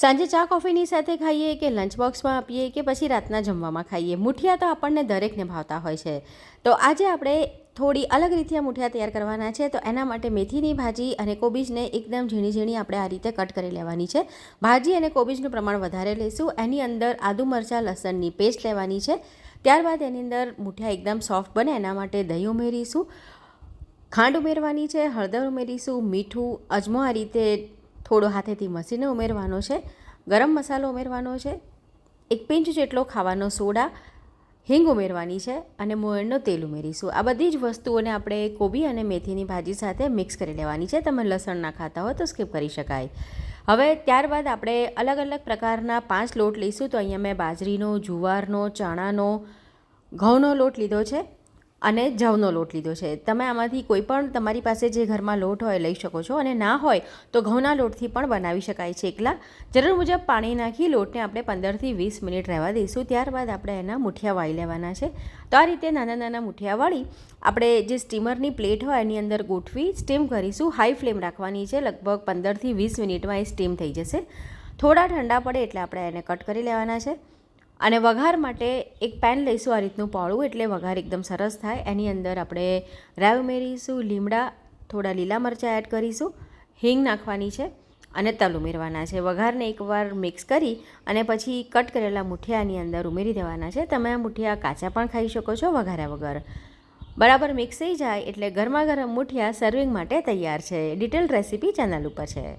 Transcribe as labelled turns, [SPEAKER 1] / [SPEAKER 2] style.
[SPEAKER 1] સાંજે ચા કોફીની સાથે ખાઈએ કે લંચ બોક્સમાં આપીએ કે પછી રાતના જમવામાં ખાઈએ? મુઠિયા તો આપણને દરેકને ભાવતા હોય છે. તો આજે આપણે થોડી અલગ રીતે મુઠિયા તૈયાર કરવાના છે. તો એના માટે મેથીની ભાજી અને કોબીજને એકદમ ઝીણી ઝીણી આપણે આ રીતે કટ કરી લેવાની છે. ભાજી અને કોબીજનું પ્રમાણ વધારે લઈશું એની અંદર આદુ મરચાં, લસણની પેસ્ટ લેવાની છે. ત્યારબાદ એની અંદર મુઠિયા એકદમ સોફ્ટ બને, એના માટે દહીં ઉમેરીશું. ખાંડ ઉમેરવાની છે, હળદર ઉમેરીશું, મીઠું, અજમો આ રીતે થોડો હાથેથી મસીને ઉમેરવાનો છે, ગરમ મસાલો ઉમેરવાનો છે, એક પિંચ જેટલો ખાવાનો સોડા, હિંગ ઉમેરવાની છે અને મોયણનું તેલ ઉમેરીશું. આ બધી જ વસ્તુઓને આપણે કોબી અને મેથીની ભાજી સાથે મિક્સ કરી લેવાની છે. તમે લસણ ના ખાતા હોય તો સ્કીપ કરી શકાય. હવે ત્યારબાદ આપણે અલગ અલગ પ્રકારના પાંચ લોટ લઈશું. તો અહીંયા મેં બાજરીનો, જુવારનો, ચણાનો, ઘઉંનો લોટ લીધો છે. અને જવનો લોટ લીધો છે. તમે આમાંથી કોઈ પણ તમારી પાસે જે ઘરમાં લોટ હોય લઈ શકો છો અને ના હોય તો ઘઉંના લોટથી પણ બનાવી શકાય છે. એકલા જરૂર મુજબ પાણી નાખી લોટને આપણે પંદરથી વીસ મિનિટ રહેવા દઈશું. ત્યારબાદ આપણે એના મુઠિયા વાળી લેવાના છે. તો આ રીતે નાના નાના મુઠિયા વાળી આપણે જે સ્ટીમરની પ્લેટ હોય એની અંદર ગોઠવી સ્ટીમ કરીશું. હાઈ ફ્લેમ રાખવાની છે. લગભગ પંદરથી વીસ મિનિટમાં એ સ્ટીમ થઈ જશે. થોડા ઠંડા પડે એટલે આપણે એને કટ કરી લેવાના છે. અને વઘાર માટે એક પેન લઈશું આ રીતનું પોળું, એટલે વઘાર એકદમ સરસ થાય. એની અંદર આપણે રાય ઉમેરીશું, લીમડા, થોડા લીલા મરચાં એડ કરીશું, હિંગ નાખવાની છે અને તલ ઉમેરવાના છે. વઘારને એકવાર મિક્સ કરી અને પછી કટ કરેલા મુઠિયાની અંદર ઉમેરી દેવાના છે. તમે આ મુઠિયા કાચા પણ ખાઈ શકો છો, વઘાર્યા વગર. બરાબર મિક્સ થઈ જાય એટલે ગરમા ગરમ મુઠિયા સર્વિંગ માટે તૈયાર છે. ડિટેલ રેસીપી ચેનલ ઉપર છે.